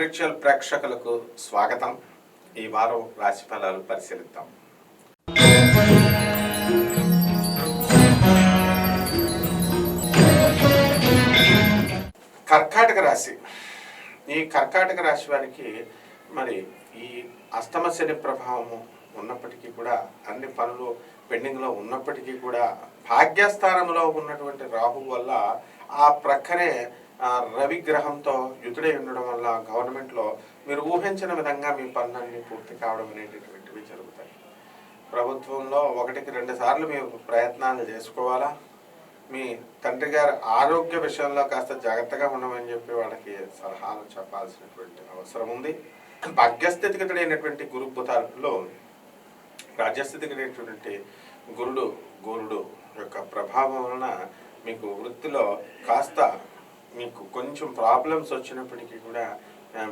Spiritual ప్రేక్షకులకు స్వాగతం. ఈ వారం రాశి ఫలాలు పరిశీలిద్దాం. కర్కాటక రాశి. ఈ కర్కాటక రాశి వారికి మరి ఈ అష్టమ శని ప్రభావము ఉన్నప్పటికీ కూడా అన్ని పనులు పెండింగ్లో ఉన్నప్పటికీ కూడా భాగ్యస్థానంలో ఉన్నటువంటి రాహు వల్ల ఆ ప్రక్కనే రవి గ్రహంతో యుతుడై ఉండడం వల్ల గవర్నమెంట్లో మీరు ఊహించిన విధంగా మీ పనులన్నీ పూర్తి కావడం అనేటటువంటివి జరుగుతాయి. ప్రభుత్వంలో ఒకటికి రెండు సార్లు మీరు ప్రయత్నాలు చేసుకోవాలా? మీ తండ్రి గారి ఆరోగ్య విషయంలో కాస్త జాగ్రత్తగా ఉండమని చెప్పి వాళ్ళకి సలహాలు చెప్పాల్సినటువంటి అవసరం ఉంది. భాగ్యస్థితిగతుడైనటువంటి గురు బుధాల్లో రాజ్యస్థితిగతుడైనటువంటి గురుడు గురుడు యొక్క ప్రభావం వలన మీకు వృత్తిలో కాస్త మీకు కొంచెం ప్రాబ్లమ్స్ వచ్చినప్పటికీ కూడా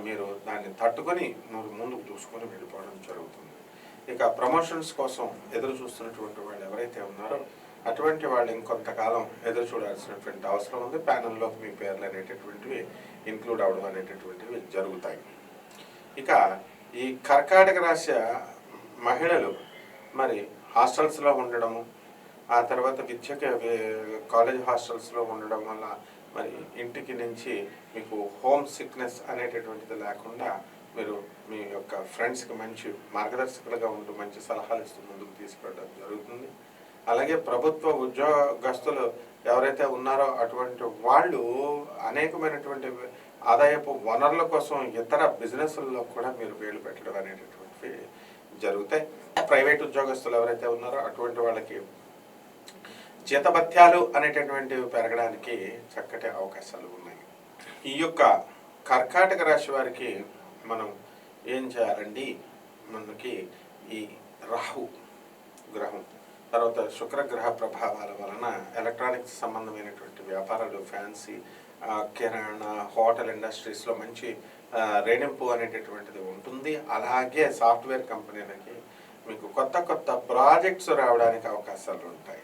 మీరు దాన్ని తట్టుకొని మీరు ముందుకు చూసుకొని వెళ్ళిపోవడం జరుగుతుంది. ఇక ప్రమోషన్స్ కోసం ఎదురు చూస్తున్నటువంటి వాళ్ళు ఎవరైతే ఉన్నారో అటువంటి వాళ్ళు ఇంకొంతకాలం ఎదురు చూడాల్సినటువంటి అవసరం ఉంది. ప్యానల్లోకి మీ పేర్లు అనేటటువంటివి ఇంక్లూడ్ అవడం అనేటటువంటివి జరుగుతాయి. ఇక ఈ కర్కాటక రాశి మహిళలు మరి హాస్టల్స్లో ఉండడము ఆ తర్వాత విద్యకి కాలేజ్ హాస్టల్స్లో ఉండడం వల్ల మరి ఇంటికి నుంచి మీకు హోమ్ సిక్నెస్ అనేటటువంటిది లేకుండా మీరు మీ యొక్క ఫ్రెండ్స్కి మంచి మార్గదర్శకులుగా ఉంటూ మంచి సలహాలు ఇస్తూ ముందుకు తీసుకెళ్ళడం జరుగుతుంది. అలాగే ప్రభుత్వ ఉద్యోగస్తులు ఎవరైతే ఉన్నారో అటువంటి వాళ్ళు అనేకమైనటువంటి ఆదాయపు వనరుల కోసం ఇతర బిజినెస్లలో కూడా మీరు వేలు పెట్టడం అనేటటువంటివి జరుగుతాయి. ప్రైవేట్ ఉద్యోగస్తులు ఎవరైతే ఉన్నారో అటువంటి వాళ్ళకి జీతభత్యాలు అనేటటువంటివి పెరగడానికి చక్కటి అవకాశాలు ఉన్నాయి. ఈ యొక్క కర్కాటక రాశి వారికి మనం ఏం చేయాలండి? మనకి ఈ రాహు గ్రహం తర్వాత శుక్రగ్రహ ప్రభావాల వలన ఎలక్ట్రానిక్స్ సంబంధమైనటువంటి వ్యాపారాలు ఫ్యాన్సీ కిరాణా హోటల్ ఇండస్ట్రీస్లో మంచి రేణింపు అనేటటువంటిది ఉంటుంది. అలాగే సాఫ్ట్వేర్ కంపెనీలకి మీకు కొత్త కొత్త ప్రాజెక్ట్స్ రావడానికి అవకాశాలు ఉంటాయి.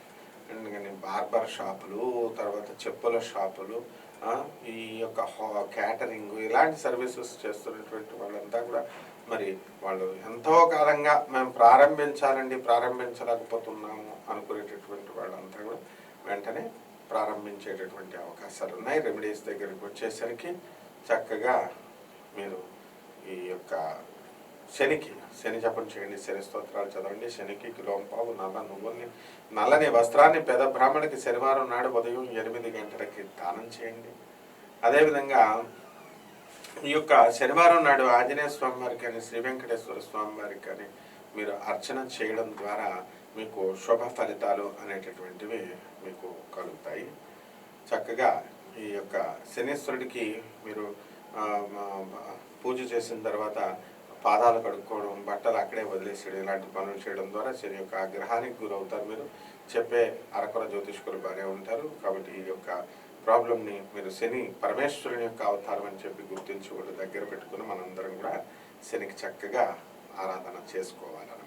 ఎందుకని బార్బర్ షాపులు తర్వాత చెప్పుల షాపులు ఈ యొక్క క్యాటరింగ్ ఇలాంటి సర్వీసెస్ చేస్తున్నటువంటి వాళ్ళంతా కూడా మరి వాళ్ళు ఎంతో కాలంగా మేము ప్రారంభించాలండి ప్రారంభించలేకపోతున్నాము అనుకునేటటువంటి వాళ్ళంతా కూడా వెంటనే ప్రారంభించేటటువంటి అవకాశాలు ఉన్నాయి. రెమెడీస్ దగ్గరికి వచ్చేసరికి చక్కగా మీరు ఈ యొక్క శనికి శని జపం చేయండి శని స్తోత్రాలు చదవండి శనికి కిలోంపావు నల్ల నువ్వుల్ని నల్లని వస్త్రాన్ని పెద బ్రాహ్మణికి శనివారం నాడు ఉదయం ఎనిమిది గంటలకి దానం చేయండి. అదేవిధంగా ఈ యొక్క శనివారం నాడు ఆంజనేయ స్వామి వారికి కానీ శ్రీ వెంకటేశ్వర స్వామి వారికి కానీ మీరు అర్చన చేయడం ద్వారా మీకు శుభ ఫలితాలు అనేటటువంటివి మీకు కలుగుతాయి. చక్కగా ఈ యొక్క శనీశ్వరుడికి మీరు పూజ చేసిన తర్వాత పాదాలు కడుక్కోవడం బట్టలు అక్కడే వదిలేసేయడం ఇలాంటి పనులు చేయడం ద్వారా శని యొక్క ఆగ్రహానికి గురవుతారు మీరు. చెప్పే అరకొర జ్యోతిష్కులు బాగానే ఉంటారు. కాబట్టి ఈ యొక్క ప్రాబ్లమ్ని మీరు శని పరమేశ్వరుని యొక్క అవతారం అని చెప్పి గుర్తించి వాళ్ళు దగ్గర పెట్టుకుని మనందరం కూడా శనికి చక్కగా ఆరాధన చేసుకోవాలన్నమాట.